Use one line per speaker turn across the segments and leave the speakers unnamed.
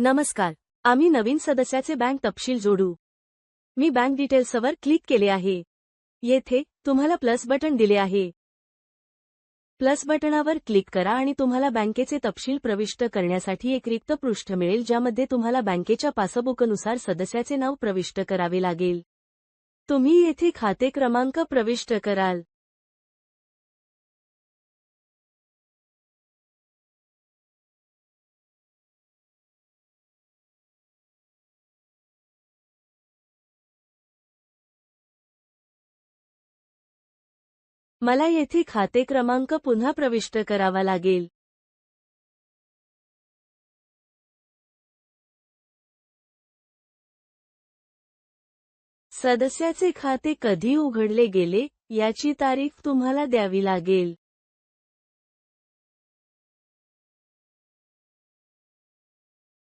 नमस्कार. आम्ही नवीन सदस्याचे बँक तपशील जोडू. मी बँक डिटेल्सवर क्लिक केले आहे. येथे तुम्हाला प्लस बटन दिले आहे. प्लस बटणावर क्लिक करा आणि तुम्हाला बँकेचे तपशील प्रविष्ट करण्यासाठी एक रिक्त पृष्ठ मिळेल ज्यामध्ये तुम्हाला बँकेच्या पासबुकनुसार सदस्याचे नाव प्रविष्ट करावे लागेल. तुम्ही येथे खाते क्रमांक प्रविष्ट कराल. मला येथे खाते क्रमांक पुन्हा प्रविष्ट करावा लागेल. सदस्याचे खाते कधी उघडले गेले याची तारीख तुम्हाला द्यावी लागेल.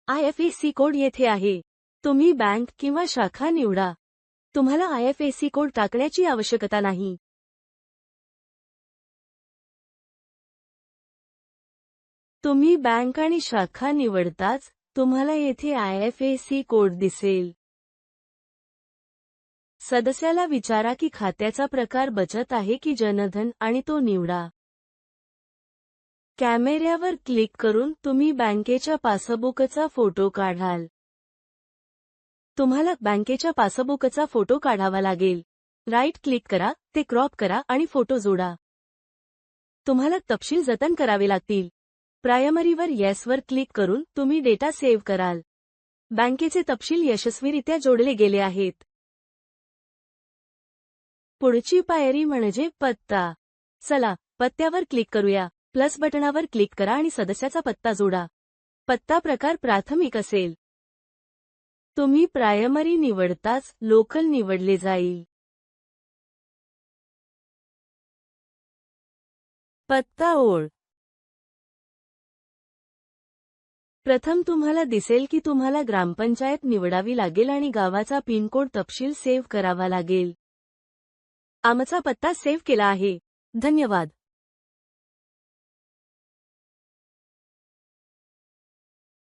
आयएफएसी कोड येथे आहे. तुम्ही बँक किंवा शाखा निवडा. तुम्हाला आयएफएसी कोड टाकण्याची आवश्यकता नाही. तुम्ही बँक आणि शाखा निवडताच तुम्हाला येथे आयएफएसी कोड दिसेल. सदस्याला विचारा की खात्याचा प्रकार बचत आहे की जनधन आणि तो निवडा. कॅमेऱ्यावर क्लिक करून तुम्ही बँकेच्या पासबुकचा फोटो काढाल. तुम्हाला बँकेच्या पासबुकचा फोटो काढावा लागेल. राईट क्लिक करा ते क्रॉप करा आणि फोटो जोडा. तुम्हाला तपशील जतन करावे लागतील. प्रायमरीवर येसवर क्लिक करून तुम्ही डेटा सेव्ह कराल. बँकेचे तपशील यशस्वीरित्या जोडले गेले आहेत. पुढची पायरी म्हणजे पत्ता. चला पत्त्यावर क्लिक करूया. प्लस बटणावर क्लिक करा आणि सदस्याचा पत्ता जोडा. पत्ता प्रकार प्राथमिक असेल. तुम्ही प्रायमरी निवडताच लोकल निवडले जाईल. पत्ता ओळ. प्रथम तुम्हाला दिसेल की तुम्हाला ग्रामपंचायत निवडावी लागेल आणि गावाचा पिनकोड तपशील सेव्ह करावा लागेल. आमचा पत्ता सेव्ह केला आहे. धन्यवाद.